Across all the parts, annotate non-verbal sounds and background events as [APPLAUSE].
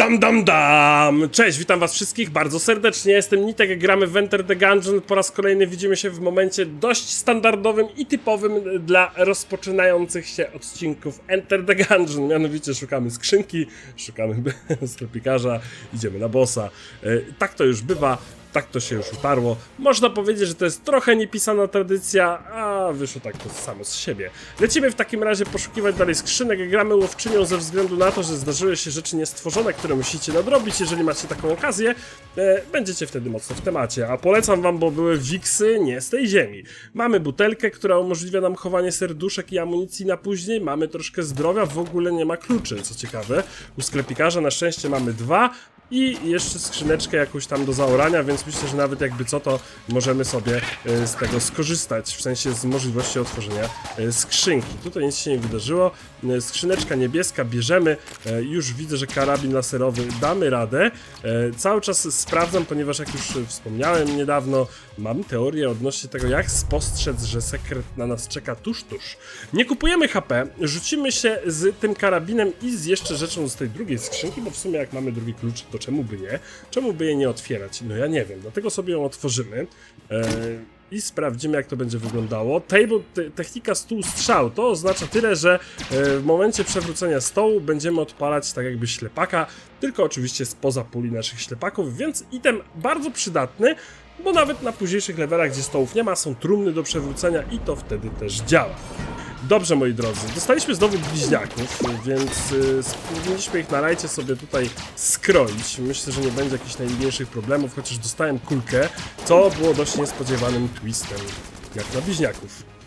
Dam, dam, dam! Cześć, witam was wszystkich bardzo serdecznie, jestem Nitek, gramy w Enter the Gungeon. Po raz kolejny widzimy się w momencie dość standardowym i typowym dla rozpoczynających się odcinków Enter the Gungeon. Mianowicie szukamy skrzynki, szukamy [LAUGHS] sklepikarza, idziemy na bossa. E, Tak to już bywa. Tak to się już utarło. Można powiedzieć, że to jest trochę niepisana tradycja, a wyszło tak to samo z siebie. Lecimy w takim razie poszukiwać dalej skrzynek. Gramy łowczynią ze względu na to, że zdarzyły się rzeczy niestworzone, które musicie nadrobić. Jeżeli macie taką okazję, e, będziecie wtedy mocno w temacie. A polecam wam, bo były wiksy nie z tej ziemi. Mamy butelkę, która umożliwia nam chowanie serduszek i amunicji na później. Mamy troszkę zdrowia, w ogóle nie ma kluczy, co ciekawe. U sklepikarza na szczęście mamy dwa. I jeszcze skrzyneczkę jakąś tam do zaorania, więc myślę, że nawet jakby co, to możemy sobie e, z tego skorzystać, w sensie z możliwości otworzenia e, skrzynki. Tutaj nic się nie wydarzyło. E, Skrzyneczka niebieska bierzemy. Już widzę, że karabin laserowy damy radę. Cały czas sprawdzam, ponieważ jak już wspomniałem niedawno, mam teorię odnośnie tego, jak spostrzec, że sekret na nas czeka tuż, tuż. Nie kupujemy HP, rzucimy się z tym karabinem i z jeszcze rzeczą z tej drugiej skrzynki, bo w sumie jak mamy drugi klucz, to czemu by nie? Czemu by jej nie otwierać? No ja nie wiem, dlatego sobie ją otworzymy. E, i sprawdzimy, jak to będzie wyglądało. Table, te, technika stół strzał to oznacza tyle, że e, w momencie przewrócenia stołu będziemy odpalać tak jakby ślepaka, tylko oczywiście spoza puli naszych ślepaków, więc item bardzo przydatny, bo nawet na późniejszych levelach, gdzie stołów nie ma, są trumny do przewrócenia i to wtedy też działa. Dobrze, moi drodzy, dostaliśmy znowu bliźniaków, więc y, powinniśmy ich na rajcie sobie tutaj skroić. Myślę, że nie będzie jakichś najmniejszych problemów, chociaż dostałem kulkę, co było dość niespodziewanym twistem, jak na bliźniaków.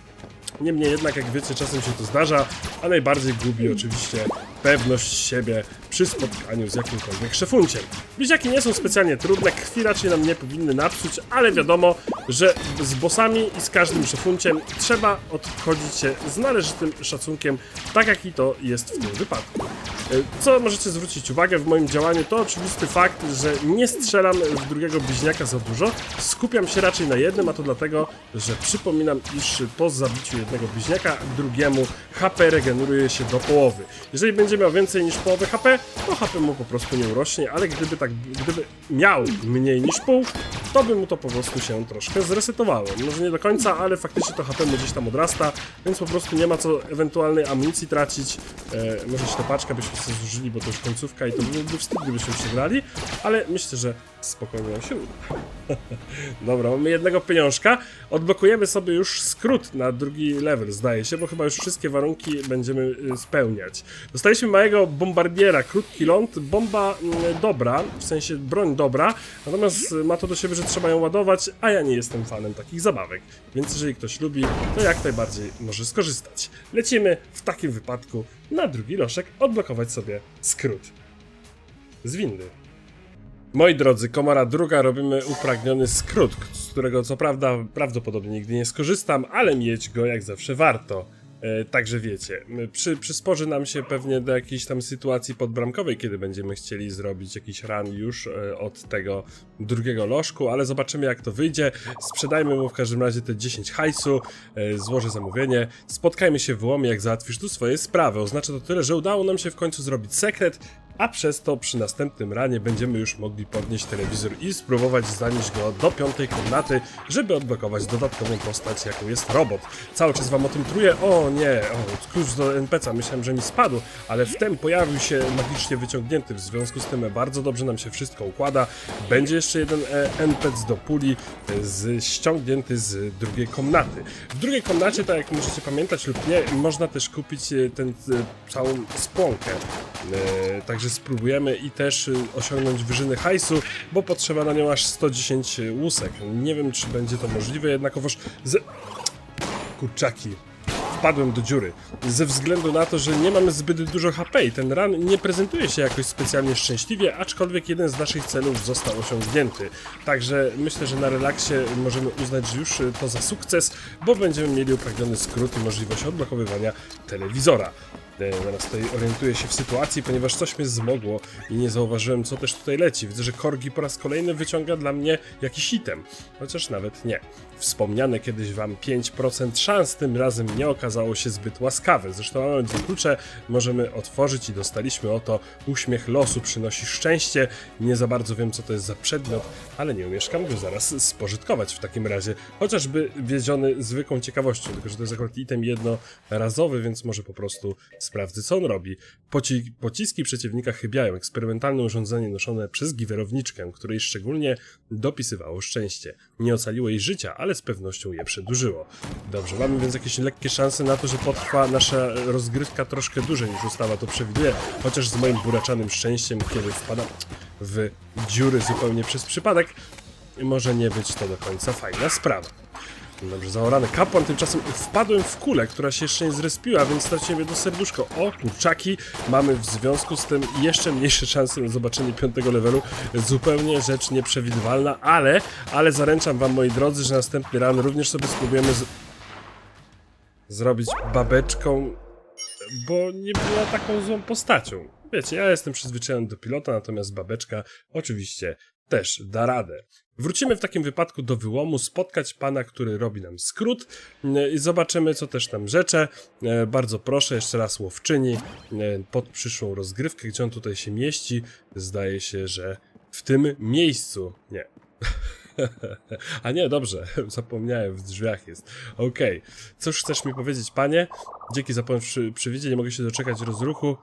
Niemniej jednak, jak wiecie, czasem się to zdarza, a najbardziej gubi oczywiście pewność siebie przy spotkaniu z jakimkolwiek szefunciem. Bliźniaki nie są specjalnie trudne, krwi raczej nam nie powinny napsuć, ale wiadomo, że z bossami i z każdym szefunciem trzeba odchodzić się z należytym szacunkiem, tak jak i to jest w tym wypadku. E, Co możecie zwrócić uwagę w moim działaniu, to oczywisty fakt, że nie strzelam w drugiego bliźniaka za dużo, skupiam się raczej na jednym, a to dlatego, że przypominam, iż po zabiciu jednego bliźniaka, drugiemu HP regeneruje się do połowy. Jeżeli będzie miał więcej niż połowę HP, to HP mu po prostu nie urośnie, ale gdyby tak, gdyby miał mniej niż pół, to by mu to po prostu się troszkę zresetowało. Może nie do końca, ale faktycznie to HP mu gdzieś tam odrasta, więc po prostu nie ma co ewentualnej amunicji tracić. E, może ślepaczka byśmy sobie zużyli, bo to już końcówka i to byłby wstyd, gdybyśmy przegrali, ale myślę, że spokojnie się uda. [LAUGHS] Dobra, mamy jednego pieniążka. Odblokujemy sobie już skrót na drugi level, zdaje się, bo chyba już wszystkie warunki będziemy y, spełniać. Dostaliśmy małego bombardiera, krótki ląd, bomba mm, dobra, w sensie broń dobra, natomiast y, ma to do siebie, że trzeba ją ładować, a ja nie jestem fanem takich zabawek. Więc jeżeli ktoś lubi, to jak najbardziej może skorzystać. Lecimy w takim wypadku na drugi loszek odblokować sobie skrót. Z windy. Moi drodzy, komora druga robimy upragniony skrót, z którego co prawda prawdopodobnie nigdy nie skorzystam, ale mieć go jak zawsze warto. E, także wiecie, przy, przysporzy nam się pewnie do jakiejś tam sytuacji podbramkowej, kiedy będziemy chcieli zrobić jakiś run już e, od tego drugiego lożku, ale zobaczymy jak to wyjdzie. Sprzedajmy mu w każdym razie te 10 hajsu, e, złożę zamówienie, spotkajmy się w łomie jak załatwisz tu swoje sprawy. Oznacza to tyle, że udało nam się w końcu zrobić sekret, a przez to przy następnym ranie będziemy już mogli podnieść telewizor i spróbować zanieść go do piątej komnaty, żeby odblokować dodatkową postać, jaką jest robot. Cały czas wam o tym truję. O nie, o, klucz do NPC-a, myślałem, że mi spadł, ale wtem pojawił się magicznie wyciągnięty, w związku z tym bardzo dobrze nam się wszystko układa. Będzie jeszcze jeden e, NPC do puli e, z, ściągnięty z drugiej komnaty. W drugiej komnacie, tak jak możecie pamiętać lub nie, można też kupić e, ten, całą spłonkę. E, także spróbujemy i też y, osiągnąć wyżyny hajsu, bo potrzeba na nią aż 110 łusek. Nie wiem, czy będzie to możliwe, jednakowoż z... Kurczaki. Wpadłem do dziury. Ze względu na to, że nie mamy zbyt dużo HP i ten run nie prezentuje się jakoś specjalnie szczęśliwie, aczkolwiek jeden z naszych celów został osiągnięty. Także myślę, że na relaksie możemy uznać już y, to za sukces, bo będziemy mieli upragniony skrót i możliwość odblokowywania telewizora. Teraz tutaj orientuję się w sytuacji, ponieważ coś mnie zmogło i nie zauważyłem, co też tutaj leci. Widzę, że Korgi po raz kolejny wyciąga dla mnie jakiś item, chociaż nawet nie. Wspomniane kiedyś wam 5% szans tym razem nie okazało okazało się zbyt łaskawe. Zresztą mamy dwa klucze, możemy otworzyć i dostaliśmy oto uśmiech losu przynosi szczęście. Nie za bardzo wiem, co to jest za przedmiot, ale nie umieszkam go zaraz spożytkować w takim razie. Chociażby wiedziony zwykłą ciekawością, tylko że to jest akurat item jednorazowy, więc może po prostu sprawdzę, co on robi. Poci pociski przeciwnika chybiają. Eksperymentalne urządzenie noszone przez giwerowniczkę, której szczególnie dopisywało szczęście. Nie ocaliło jej życia, ale z pewnością je przedłużyło. Dobrze, mamy więc jakieś lekkie szanse na to, że potrwa nasza rozgrywka troszkę dłużej niż ustawa to przewiduje, chociaż z moim buraczanym szczęściem, kiedy wpadam w dziury zupełnie przez przypadek, może nie być to do końca fajna sprawa. Dobrze, zaorany kapłan, tymczasem wpadłem w kulę, która się jeszcze nie zrespiła, więc straciłem jedno serduszko. O, kurczaki, mamy w związku z tym jeszcze mniejsze szanse na zobaczenie piątego levelu. Zupełnie rzecz nieprzewidywalna, ale, ale zaręczam wam, moi drodzy, że następny ran również sobie spróbujemy z... zrobić babeczką, bo nie była taką złą postacią. Wiecie, ja jestem przyzwyczajony do pilota, natomiast babeczka oczywiście też da radę. Wrócimy w takim wypadku do wyłomu, spotkać pana, który robi nam skrót e, i zobaczymy, co też tam rzecze. Bardzo proszę, jeszcze raz łowczyni e, pod przyszłą rozgrywkę, gdzie on tutaj się mieści. Zdaje się, że w tym miejscu. Nie. [LAUGHS] A nie, dobrze, [LAUGHS] zapomniałem, w drzwiach jest. Okej, cóż chcesz mi powiedzieć, panie? Dzięki za przy, nie mogę się doczekać rozruchu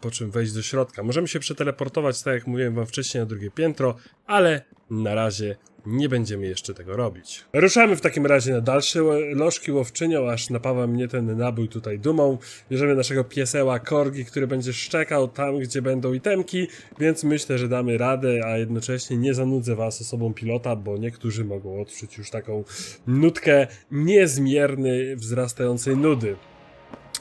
po czym wejść do środka. Możemy się przeteleportować, tak jak mówiłem wam wcześniej, na drugie piętro, ale na razie nie będziemy jeszcze tego robić. Ruszamy w takim razie na dalsze lożki łowczynią, aż napawa mnie ten nabój tutaj dumą. Bierzemy naszego pieseła Korgi, który będzie szczekał tam, gdzie będą itemki, więc myślę, że damy radę, a jednocześnie nie zanudzę was osobą pilota, bo niektórzy mogą odczuć już taką nutkę niezmierny wzrastającej nudy.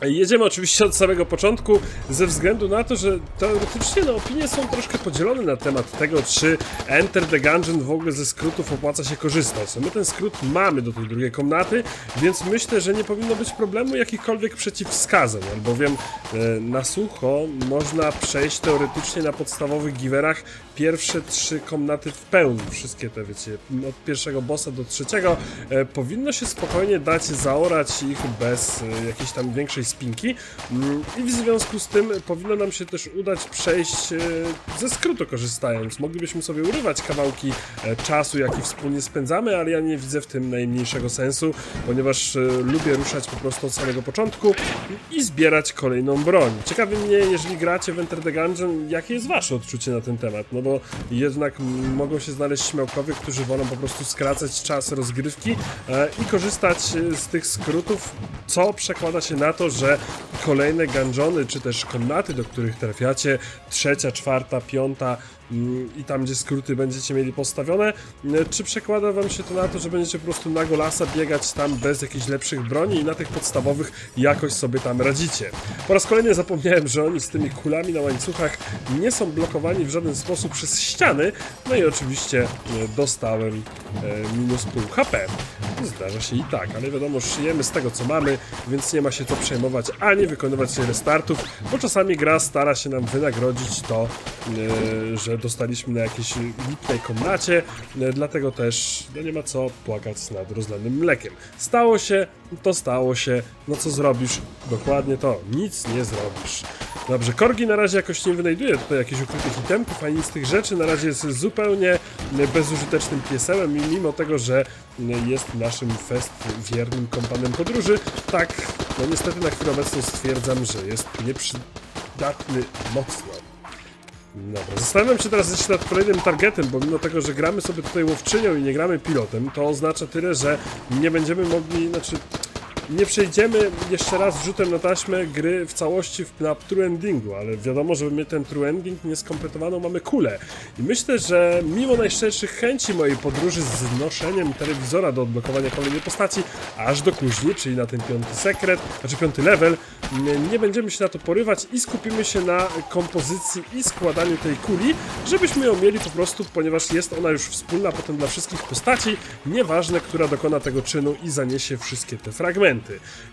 Jedziemy oczywiście od samego początku, ze względu na to, że teoretycznie no, opinie są troszkę podzielone na temat tego, czy Enter the Gungeon w ogóle ze skrótów opłaca się korzystać. No my ten skrót mamy do tej drugiej komnaty, więc myślę, że nie powinno być problemu jakichkolwiek przeciwwskazań, albowiem e, na sucho można przejść teoretycznie na podstawowych giwerach pierwsze trzy komnaty w pełni. Wszystkie te, wiecie, od pierwszego bossa do trzeciego e, powinno się spokojnie dać zaorać ich bez e, jakiejś tam większej spinki Mm, i w związku z tym powinno nam się też udać przejść e, ze skrótu korzystając. Moglibyśmy sobie urywać kawałki e, czasu, jaki wspólnie spędzamy, ale ja nie widzę w tym najmniejszego sensu, ponieważ e, lubię ruszać po prostu od samego początku i zbierać kolejną broń. Ciekawi mnie, jeżeli gracie w Enter the Gungeon, jakie jest wasze odczucie na ten temat, no bo jednak mogą się znaleźć śmiałkowie, którzy wolą po prostu skracać czas rozgrywki i korzystać z tych skrótów, co przekłada się na to, że kolejne ganżony, czy też komnaty, do których trafiacie, trzecia, czwarta, piąta i tam, gdzie skróty będziecie mieli postawione, e, czy przekłada wam się to na to, że będziecie po prostu na golasa biegać tam bez jakichś lepszych broni i na tych podstawowych jakoś sobie tam radzicie. Po raz kolejny zapomniałem, że oni z tymi kulami na łańcuchach nie są blokowani w żaden sposób przez ściany, no i oczywiście e, dostałem e, minus pół HP. Zdarza się i tak, ale wiadomo, żyjemy z tego co mamy, więc nie ma się co przejmować ani wykonywać restartów, bo czasami gra stara się nam wynagrodzić to, e, że dostaliśmy na jakiejś lipnej komnacie, e, dlatego też no nie ma co płakać nad rozlanym mlekiem. Stało się, to stało się, no co zrobisz? Dokładnie to, nic nie zrobisz. Dobrze, Korgi na razie jakoś nie wynajduje tutaj jakichś ukrytych itemków, ani z tych rzeczy, na razie jest zupełnie bezużytecznym piesełem, mimo tego, że jest naszym fest wiernym kompanem podróży, tak, no niestety na chwilę obecną stwierdzam, że jest nieprzydatny mocno. Dobra, zastanawiam się teraz jeszcze nad kolejnym targetem, bo mimo tego, że gramy sobie tutaj łowczynią i nie gramy pilotem, to oznacza tyle, że nie będziemy mogli, znaczy nie przejdziemy jeszcze raz rzutem na taśmę gry w całości na true endingu, ale wiadomo, że my ten true ending nieskompletowaną mamy kulę. I myślę, że mimo najszczerszych chęci mojej podróży z noszeniem telewizora do odblokowania kolejnej postaci, aż do kuźni, czyli na ten piąty sekret, znaczy piąty level, nie będziemy się na to porywać i skupimy się na kompozycji i składaniu tej kuli, żebyśmy ją mieli po prostu, ponieważ jest ona już wspólna potem dla wszystkich postaci, nieważne, która dokona tego czynu i zaniesie wszystkie te fragmenty.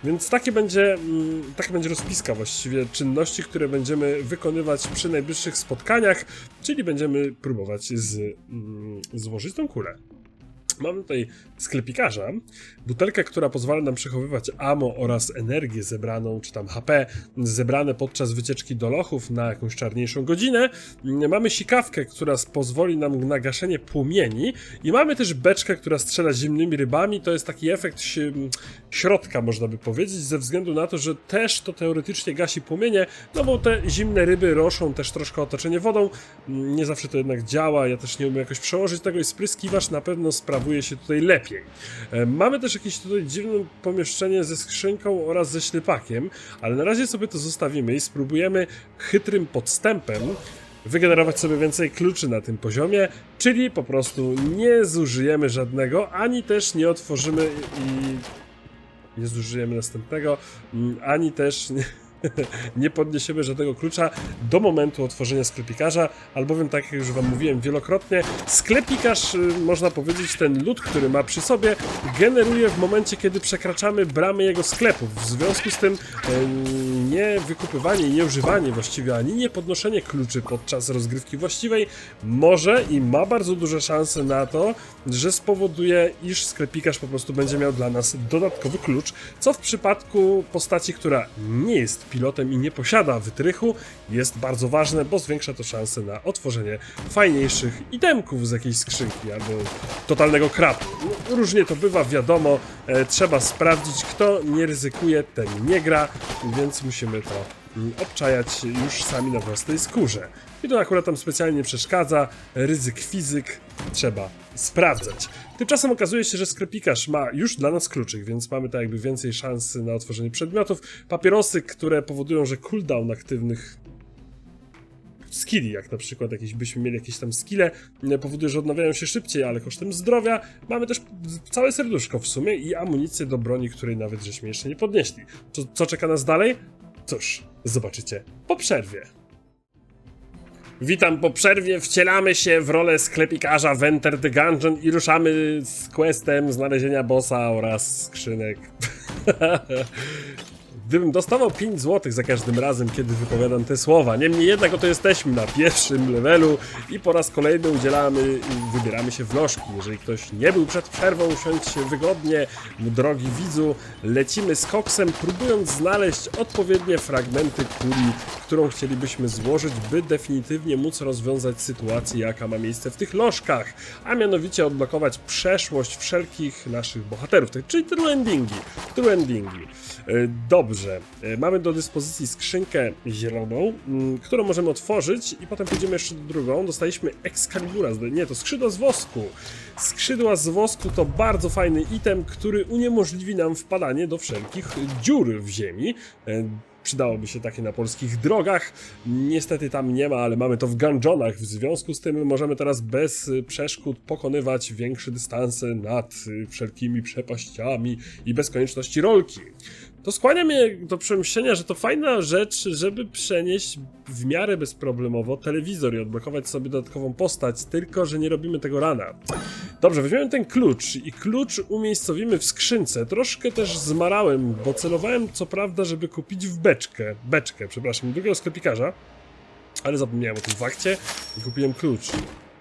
Więc takie będzie, mm, taka będzie rozpiska właściwie czynności, które będziemy wykonywać przy najbliższych spotkaniach, czyli będziemy próbować z, mm, złożyć tą kulę. Mamy tutaj sklepikarza, butelkę, która pozwala nam przechowywać ammo oraz energię zebraną, czy tam HP, zebrane podczas wycieczki do lochów na jakąś czarniejszą godzinę. Mamy sikawkę, która pozwoli nam na gaszenie płomieni i mamy też beczkę, która strzela zimnymi rybami. To jest taki efekt si- środka, można by powiedzieć, ze względu na to, że też to teoretycznie gasi płomienie, no bo te zimne ryby roszą też troszkę otoczenie wodą. Nie zawsze to jednak działa, ja też nie umiem jakoś przełożyć tego i spryskiwacz na pewno sprawuje się tutaj lepiej. E, Mamy też jakieś tutaj dziwne pomieszczenie ze skrzynką oraz ze ślepakiem, ale na razie sobie to zostawimy i spróbujemy chytrym podstępem wygenerować sobie więcej kluczy na tym poziomie, czyli po prostu nie zużyjemy żadnego, ani też nie otworzymy i nie zużyjemy następnego, mm, ani też nie, [LAUGHS] nie podniesiemy żadnego klucza do momentu otworzenia sklepikarza, albowiem tak jak już wam mówiłem wielokrotnie, sklepikarz, y, można powiedzieć, ten lód, który ma przy sobie, generuje w momencie, kiedy przekraczamy bramy jego sklepów. W związku z tym y, nie wykupywanie nie używanie właściwie, ani nie podnoszenie kluczy podczas rozgrywki właściwej może i ma bardzo duże szanse na to, że spowoduje, iż sklepikarz po prostu będzie miał dla nas dodatkowy klucz, co w przypadku postaci, która nie jest pilotem i nie posiada wytrychu, jest bardzo ważne, bo zwiększa to szanse na otworzenie fajniejszych itemków z jakiejś skrzynki albo totalnego krapu. Różnie to bywa, wiadomo, e, trzeba sprawdzić, kto nie ryzykuje, ten nie gra, więc musimy to mm, obczajać już sami na własnej skórze. I to akurat tam specjalnie nie przeszkadza, ryzyk fizyk trzeba sprawdzać. Tymczasem okazuje się, że sklepikarz ma już dla nas kluczyk, więc mamy tak jakby więcej szansy na otworzenie przedmiotów. Papierosy, które powodują, że cooldown aktywnych skilli, jak na przykład jakieś byśmy mieli jakieś tam skille, e, powoduje, że odnawiają się szybciej, ale kosztem zdrowia. Mamy też całe serduszko w sumie i amunicję do broni, której nawet żeśmy jeszcze nie podnieśli. Co, co czeka nas dalej? Cóż, zobaczycie po przerwie. Witam po przerwie, wcielamy się w rolę sklepikarza w Enter the Gungeon i ruszamy z questem znalezienia bossa oraz skrzynek. [LAUGHS] Gdybym dostawał 5 zł za każdym razem, kiedy wypowiadam te słowa. Niemniej jednak oto jesteśmy na pierwszym levelu i po raz kolejny udzielamy wybieramy się w lożki. Jeżeli ktoś nie był przed przerwą, usiądź się wygodnie, drogi widzu. Lecimy z koksem, próbując znaleźć odpowiednie fragmenty kuli, którą chcielibyśmy złożyć, by definitywnie móc rozwiązać sytuację, jaka ma miejsce w tych lożkach, a mianowicie odblokować przeszłość wszelkich naszych bohaterów, tak- czyli true endingi. True endingi. E, Dobrze, E, mamy do dyspozycji skrzynkę zieloną, mm, którą możemy otworzyć i potem pójdziemy jeszcze do drugą. Dostaliśmy Excalibura, nie, to skrzydła z wosku. Skrzydła z wosku to bardzo fajny item, który uniemożliwi nam wpadanie do wszelkich dziur w ziemi. E, Przydałoby się takie na polskich drogach. Niestety tam nie ma, ale mamy to w gungeonach. W związku z tym możemy teraz bez przeszkód pokonywać większe dystanse nad wszelkimi przepaściami i bez konieczności rolki. To skłania mnie do przemyślenia, że to fajna rzecz, żeby przenieść w miarę bezproblemowo telewizor i odblokować sobie dodatkową postać, tylko że nie robimy tego rana. Dobrze, weźmiemy ten klucz i klucz umiejscowimy w skrzynce. Troszkę też zmarałem, bo celowałem co prawda, żeby kupić w beczkę, beczkę, przepraszam, drugiego sklepikarza, ale zapomniałem o tym fakcie i kupiłem klucz.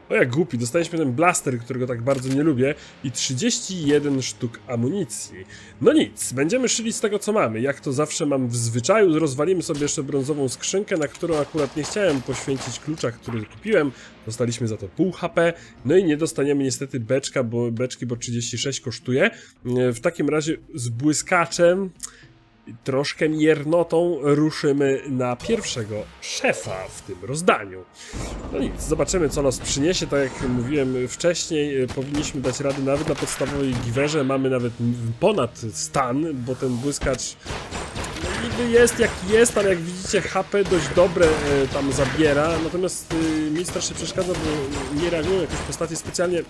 O jak głupi, dostaliśmy ten blaster, którego tak bardzo nie lubię i 31 sztuk amunicji. No nic, będziemy szyli z tego co mamy. Jak to zawsze mam w zwyczaju, rozwalimy sobie jeszcze brązową skrzynkę, na którą akurat nie chciałem poświęcić klucza, który kupiłem. Dostaliśmy za to pół HP, no i nie dostaniemy niestety beczka, bo beczki, bo 36 kosztuje. E, W takim razie z błyskaczem troszkę miernotą ruszymy na pierwszego szefa w tym rozdaniu. No nic, zobaczymy co nas przyniesie. Tak jak mówiłem wcześniej, y, powinniśmy dać radę nawet na podstawowej giwerze. Mamy nawet ponad stan, bo ten błyskacz no, niby jest jak jest, ale jak widzicie HP dość dobre e, tam zabiera, natomiast e, mi strasznie przeszkadza, bo nie reagują jakieś postacie specjalnie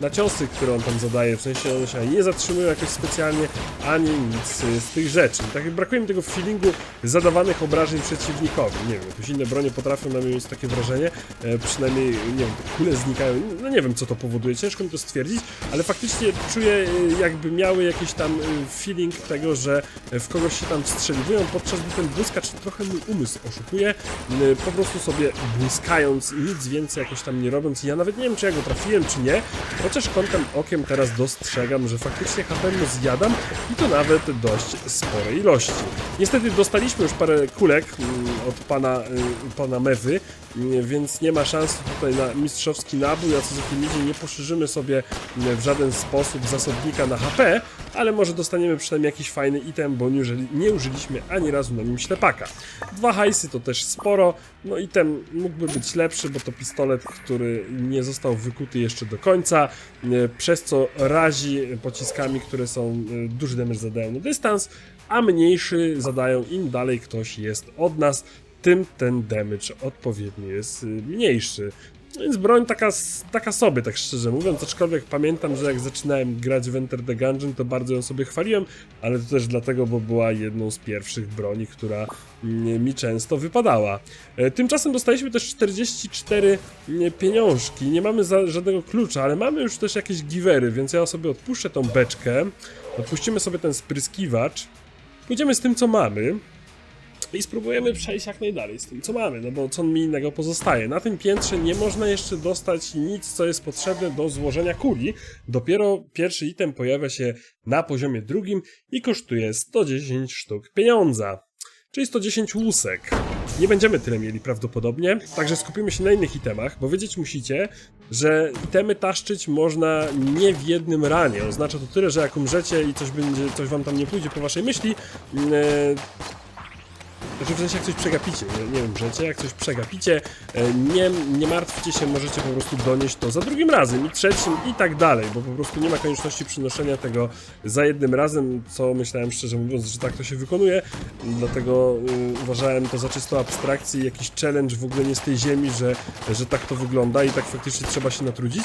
na ciosy, które on tam zadaje, w sensie one się nie zatrzymują jakoś specjalnie, ani nic z tych rzeczy. Tak brakuje mi tego feelingu zadawanych obrażeń przeciwnikowi. Nie wiem, jakieś inne bronie potrafią na mnie mieć takie wrażenie, e, przynajmniej, nie wiem, kule znikają, no nie wiem co to powoduje, ciężko mi to stwierdzić, ale faktycznie czuję e, jakby miały jakiś tam e, feeling tego, że e, w kogoś się tam wstrzeliwują, podczas gdy ten błyskacz trochę mój umysł oszukuje, e, po prostu sobie błyskając nic więcej jakoś tam nie robiąc. Ja nawet nie wiem, czy ja go trafiłem, czy nie, chociaż kątem okiem teraz dostrzegam, że faktycznie HP mu zjadam i to nawet dość sporej ilości. Niestety dostaliśmy już parę kulek mm, od pana, y, pana Mewy, mm, więc nie ma szans tutaj na mistrzowski nabój, a co za tym idzie, nie poszerzymy sobie mm, w żaden sposób zasobnika na HP, ale może dostaniemy przynajmniej jakiś fajny item, bo nie, nie użyliśmy ani razu na nim ślepaka. Dwa hajsy to też sporo, no item mógłby być lepszy, bo to pistolet, który nie został wykuty jeszcze do końca, e, przez co razi pociskami, które są e, duży damage zadają na dystans, a mniejszy zadają im dalej ktoś jest od nas, tym ten damage odpowiednio jest y, mniejszy. No Więc broń taka, taka sobie, tak szczerze mówiąc, aczkolwiek pamiętam, że jak zaczynałem grać w Enter the Gungeon, to bardzo ją sobie chwaliłem, ale to też dlatego, bo była jedną z pierwszych broni, która mi często wypadała. E, Tymczasem dostaliśmy też 44 mm, pieniążki, nie mamy żadnego klucza, ale mamy już też jakieś givery, więc ja sobie odpuszczę tą beczkę, odpuścimy sobie ten spryskiwacz, pójdziemy z tym, co mamy, i spróbujemy przejść jak najdalej z tym, co mamy, no bo co mi innego pozostaje. Na tym piętrze nie można jeszcze dostać nic, co jest potrzebne do złożenia kuli. Dopiero pierwszy item pojawia się na poziomie drugim i kosztuje 110 sztuk pieniądza. Czyli 110 łusek. Nie będziemy tyle mieli prawdopodobnie, także skupimy się na innych itemach, bo wiedzieć musicie, że itemy taszczyć można nie w jednym ranie. Oznacza to tyle, że jak umrzecie i coś, będzie, coś wam tam nie pójdzie po waszej myśli, e, znaczy w sensie jak coś przegapicie, nie, nie wiem, życie, jak coś przegapicie, e, nie, nie martwcie się, możecie po prostu donieść to za drugim razem i trzecim i tak dalej, bo po prostu nie ma konieczności przynoszenia tego za jednym razem, co myślałem szczerze mówiąc, że tak to się wykonuje, dlatego y, uważałem to za czystą abstrakcję jakiś challenge w ogóle nie z tej ziemi, że, że tak to wygląda i tak faktycznie trzeba się natrudzić.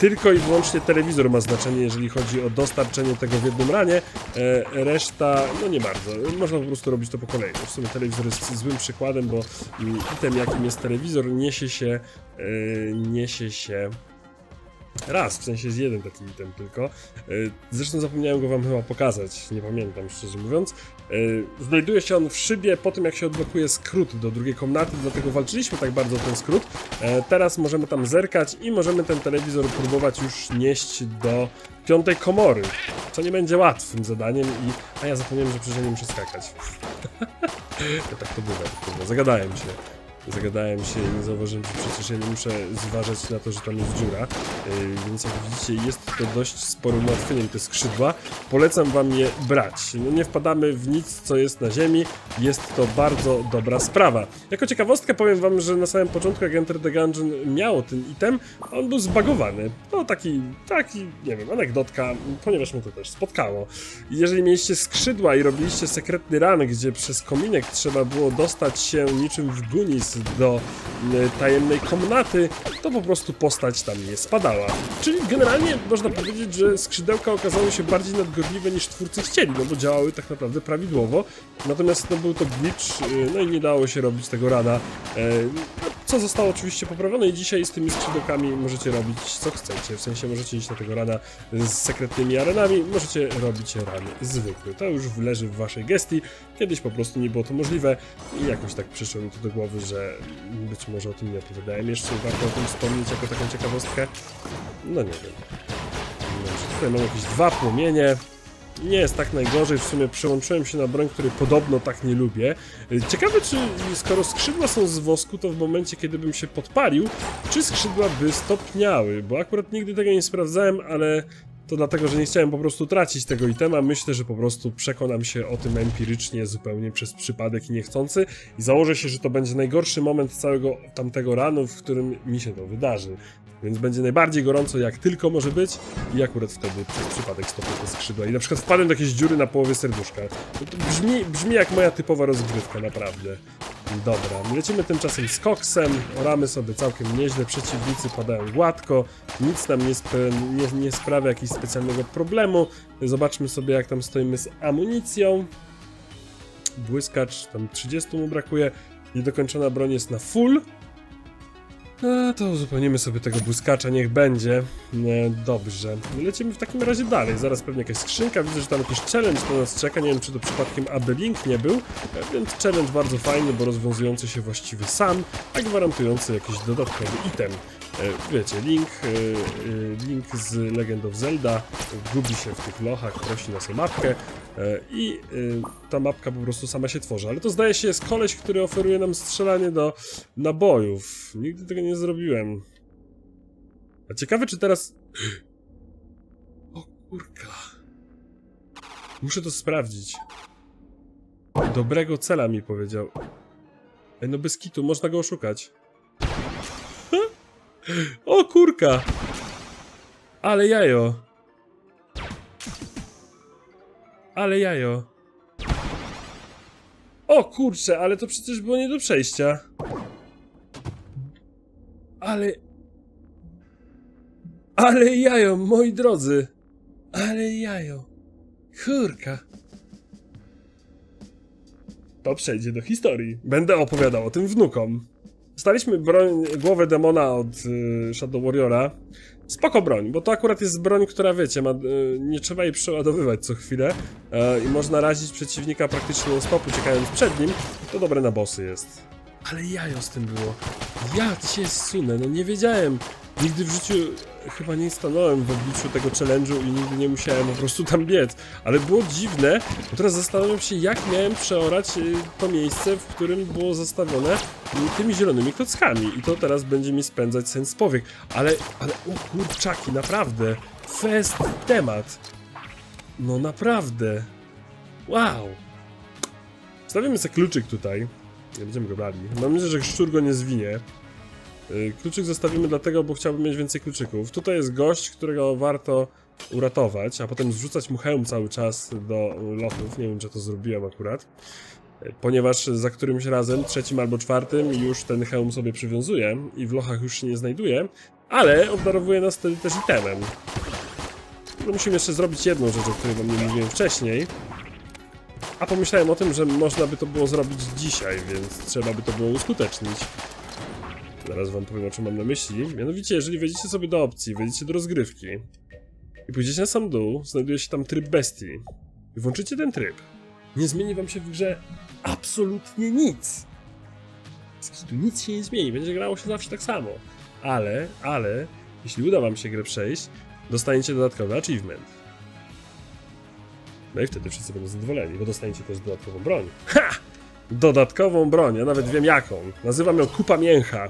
Tylko i wyłącznie telewizor ma znaczenie, jeżeli chodzi o dostarczenie tego w jednym ranie. E, reszta, no nie bardzo. Można po prostu robić to po kolei. Sumie telewizor jest złym przykładem, bo mm, item jakim jest telewizor niesie się, e, niesie się raz, w sensie jest jeden taki item tylko. E, Zresztą zapomniałem go wam chyba pokazać, nie pamiętam szczerze mówiąc. E, Znajduje się on w szybie po tym jak się odblokuje skrót do drugiej komnaty, dlatego walczyliśmy tak bardzo o ten skrót. Teraz możemy tam zerkać i możemy ten telewizor próbować już nieść do piątej komory, co nie będzie łatwym zadaniem i... A ja zapomniałem, że przecież nie muszę skakać. [LAUGHS] ja tak to bywa, zagadałem się. Zagadałem się i nie zauważyłem, że przecież ja nie muszę zważać na to, że tam jest dziura. Yy, więc jak widzicie, jest to dość sporym ułatwieniem te skrzydła. Polecam wam je brać. No nie wpadamy w nic, co jest na ziemi. Jest to bardzo dobra sprawa. Jako ciekawostkę powiem wam, że na samym początku, jak Enter the Gungeon miało ten item, on był zbagowany. No taki, taki, nie wiem, anegdotka, ponieważ mnie to też spotkało. Jeżeli mieliście skrzydła i robiliście sekretny run, gdzie przez kominek trzeba było dostać się niczym w Do e, tajemnej komnaty, to po prostu postać tam nie spadała. Czyli generalnie można powiedzieć, że skrzydełka okazały się bardziej nadgorliwe niż twórcy chcieli, no bo działały tak naprawdę prawidłowo. Natomiast no, był to glitch, e, no i nie dało się robić tego rada. Co zostało oczywiście poprawione i dzisiaj z tymi skrzydełkami możecie robić co chcecie. W sensie możecie iść na tego rana z sekretnymi arenami, możecie robić rany zwykłe. To już leży w waszej gestii. Kiedyś po prostu nie było to możliwe i jakoś tak przyszło mi to do głowy, że być może o tym nie opowiadałem jeszcze. Warto o tym wspomnieć jako taką ciekawostkę. No nie wiem. Tutaj mam jakieś dwa płomienie. Nie jest tak najgorzej, w sumie przełączyłem się na broń, której podobno tak nie lubię. Ciekawe, czy skoro skrzydła są z wosku, to w momencie, kiedy bym się podpalił, czy skrzydła by stopniały, bo akurat nigdy tego nie sprawdzałem, ale to dlatego, że nie chciałem po prostu tracić tego itema. Myślę, że po prostu przekonam się o tym empirycznie, zupełnie przez przypadek i niechcący i założę się, że to będzie najgorszy moment całego tamtego ranu, w którym mi się to wydarzy. Więc będzie najbardziej gorąco jak tylko może być i akurat wtedy przez przypadek stopię te skrzydła i na przykład wpadłem do jakiejś dziury na połowie serduszka. No to brzmi, brzmi jak moja typowa rozgrywka, naprawdę. Dobra, lecimy tymczasem z koksem, oramy sobie całkiem nieźle, przeciwnicy padają gładko, nic nam nie, spe, nie, nie sprawia jakiegoś specjalnego problemu. Zobaczmy sobie jak tam stoimy z amunicją. Błyskacz, tam 30 mu brakuje, niedokończona broń jest na full. No to uzupełnimy sobie tego błyskacza, niech będzie. E, Dobrze. Lecimy w takim razie dalej. Zaraz pewnie jakaś skrzynka. Widzę, że tam jakiś challenge na nas czeka. Nie wiem, czy to przypadkiem AB Link nie był. E, Więc challenge bardzo fajny, bo rozwiązujący się właściwie sam, a gwarantujący jakiś dodatkowy item. E, Wiecie, Link, e, e, Link z Legend of Zelda gubi się w tych lochach, prosi nas o mapkę e, i e, ta mapka po prostu sama się tworzy. Ale to zdaje się jest koleś, który oferuje nam strzelanie do nabojów. Nigdy tego nie zrobiłem. A ciekawe, czy teraz... [GASPS] O kurka. Muszę to sprawdzić. Dobrego cela mi powiedział. Ej, no bez kitu, można go oszukać. [LAUGHS] O kurka! Ale jajo. Ale jajo. O kurcze, ale to przecież było nie do przejścia. Ale... Ale jajo, moi drodzy. Ale jajo. Kurka. To przejdzie do historii. Będę opowiadał o tym wnukom. Staliśmy broń, głowę demona od y, Shadow Warriora. Spoko broń, bo to akurat jest broń, która wiecie, ma, y, nie trzeba jej przeładowywać co chwilę y, i można razić przeciwnika praktycznie non stop, uciekając przed nim. To dobre na bossy jest. Ale jajo z tym było. Ja cię sunę, no nie wiedziałem. Nigdy w życiu chyba nie stanąłem w obliczu tego challenge'u i nigdy nie musiałem po prostu tam biec. Ale było dziwne, bo teraz zastanawiam się, jak miałem przeorać y, to miejsce, w którym było zastawione tymi zielonymi klockami. I to teraz będzie mi spędzać sens powiek. Ale, ale, o kurczaki, naprawdę. Fest temat. No naprawdę. Wow. Stawimy sobie kluczyk tutaj. Nie będziemy go brali. Mam nadzieję, że szczur go nie zwinie. Y, Kluczyk zostawimy dlatego, bo chciałbym mieć więcej kluczyków. Tutaj jest gość, którego warto uratować, a potem zrzucać mu hełm cały czas do lochów. Nie wiem, czy to zrobiłem akurat. Y, Ponieważ za którymś razem, trzecim albo czwartym, już ten hełm sobie przywiązuje i w lochach już się nie znajduje, ale obdarowuje nas wtedy też itemem. No musimy jeszcze zrobić jedną rzecz, o której wam nie mówiłem wcześniej. A pomyślałem o tym, że można by to było zrobić dzisiaj, więc trzeba by to było uskutecznić. Zaraz wam powiem, o czym mam na myśli. Mianowicie, jeżeli wejdziecie sobie do opcji, wejdziecie do rozgrywki i pójdziecie na sam dół, znajduje się tam tryb bestii i włączycie ten tryb, nie zmieni wam się w grze absolutnie nic. Tu nic się nie zmieni, będzie grało się zawsze tak samo. Ale, ale, jeśli uda wam się grę przejść, dostaniecie dodatkowy achievement. No i wtedy wszyscy będą zadowoleni, bo dostaniecie też dodatkową broń. Ha! Dodatkową broń, ja nawet wiem jaką. Nazywam ją Kupa Mięcha.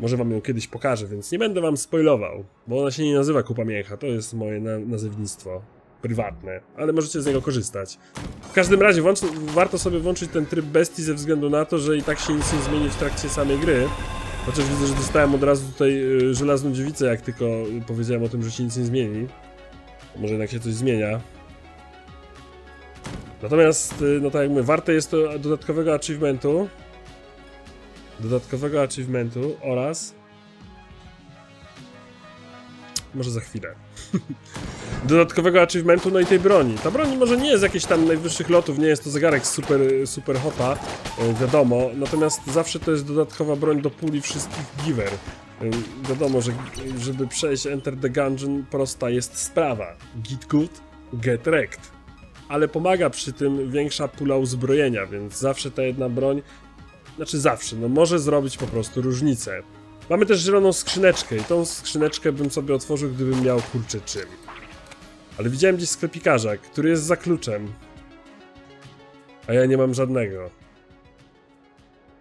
Może wam ją kiedyś pokażę, więc nie będę wam spoilował, bo ona się nie nazywa Kupa Mięcha, to jest moje na nazewnictwo prywatne, ale możecie z niego korzystać. W każdym razie warto sobie włączyć ten tryb bestii ze względu na to, że i tak się nic nie zmieni w trakcie samej gry. Chociaż widzę, że dostałem od razu tutaj y, żelazną dziewicę, jak tylko powiedziałem o tym, że się nic nie zmieni. Może jednak się coś zmienia. Natomiast, y, no tak jak mówię, warte jest to dodatkowego achievementu. Dodatkowego achievementu oraz... Może za chwilę. [LAUGHS] dodatkowego achievementu, no i tej broni. Ta broń może nie jest jakichś tam najwyższych lotów, nie jest to zegarek super, super hopa, y, wiadomo, natomiast zawsze to jest dodatkowa broń do puli wszystkich giver. Y, Wiadomo, że żeby przejść Enter the Gungeon prosta jest sprawa. Get good, get wrecked ale pomaga przy tym większa pula uzbrojenia, więc zawsze ta jedna broń, znaczy zawsze, no może zrobić po prostu różnicę. Mamy też zieloną skrzyneczkę i tą skrzyneczkę bym sobie otworzył, gdybym miał kurczę czym. Ale widziałem gdzieś sklepikarza, który jest za kluczem. A ja nie mam żadnego.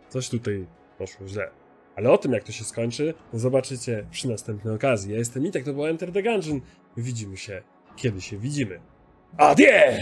Coś tutaj poszło źle. Ale o tym, jak to się skończy, zobaczycie przy następnej okazji. Ja jestem Mitek, to był Enter the Gungeon. Widzimy się, kiedy się widzimy. Adieu!